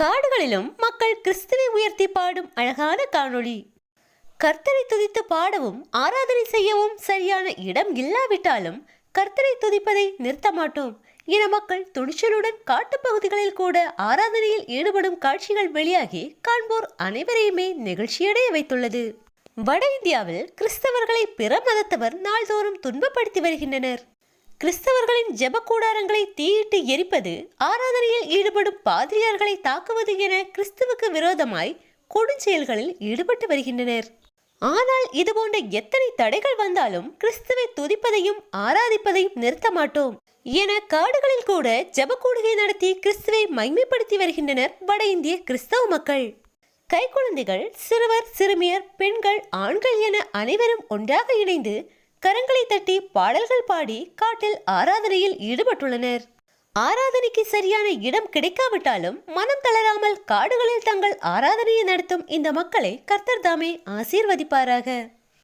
காடுகளிலும் மக்கள் கிறிஸ்துவை உயர்த்தி பாடும் அழகான காணொளி. கர்த்தரை துதித்து பாடவும் ஆராதனை செய்யவும் சரியான இடம் இல்லாவிட்டாலும் கர்த்தரை துதிப்பதை நிறுத்த மாட்டோம். என மக்கள் துணிச்சலுடன் காட்டுப் பகுதிகளில் கூட ஆராதனையில் ஈடுபடும் காட்சிகள் வெளியாகி காண்போர் அனைவரையுமே நெகிழ்ச்சியடைய வைத்துள்ளது. வட இந்தியாவில் கிறிஸ்தவர்களை பிற மதத்தவர் நாள்தோறும் துன்பப்படுத்தி வருகின்றனர். கிறிஸ்தவர்களின் ஜெப கூடாரங்களை தீயிட்டு எரிப்பது ஆராதனையில் ஈடுபடும் பாதிரியார்களை தாக்குவது என கிறிஸ்துவுக்கு விரோதமாய் கொடுஞ்செயல்களில் ஈடுபட்டு வருகின்றனர். ஆனால் இதுபோன்ற எத்தனை தடைகள் வந்தாலும் கிறிஸ்துவை துதிப்பதையும் ஆராதிப்பதையும் நிறுத்த மாட்டோம். என காடுகளில் கூட ஜெபக்கூடுகை நடத்தி கிறிஸ்துவை மைமைப்படுத்தி வருகின்றனர் வட இந்திய கிறிஸ்தவ மக்கள். கைக்குழந்தைகள் சிறுவர் சிறுமியர் பெண்கள் ஆண்கள் என அனைவரும் ஒன்றாக இணைந்து கரங்களை தட்டி பாடல்கள் பாடி காட்டில் ஆராதனையில் ஈடுபட்டுள்ளனர். ஆராதனைக்கு சரியான இடம் கிடைக்காவிட்டாலும் மனம் தளராமல் காடுகளில் தங்கள் ஆராதனையை நடத்தும் இந்த மக்களை கர்த்தர் தாமே ஆசீர்வதிப்பாராக.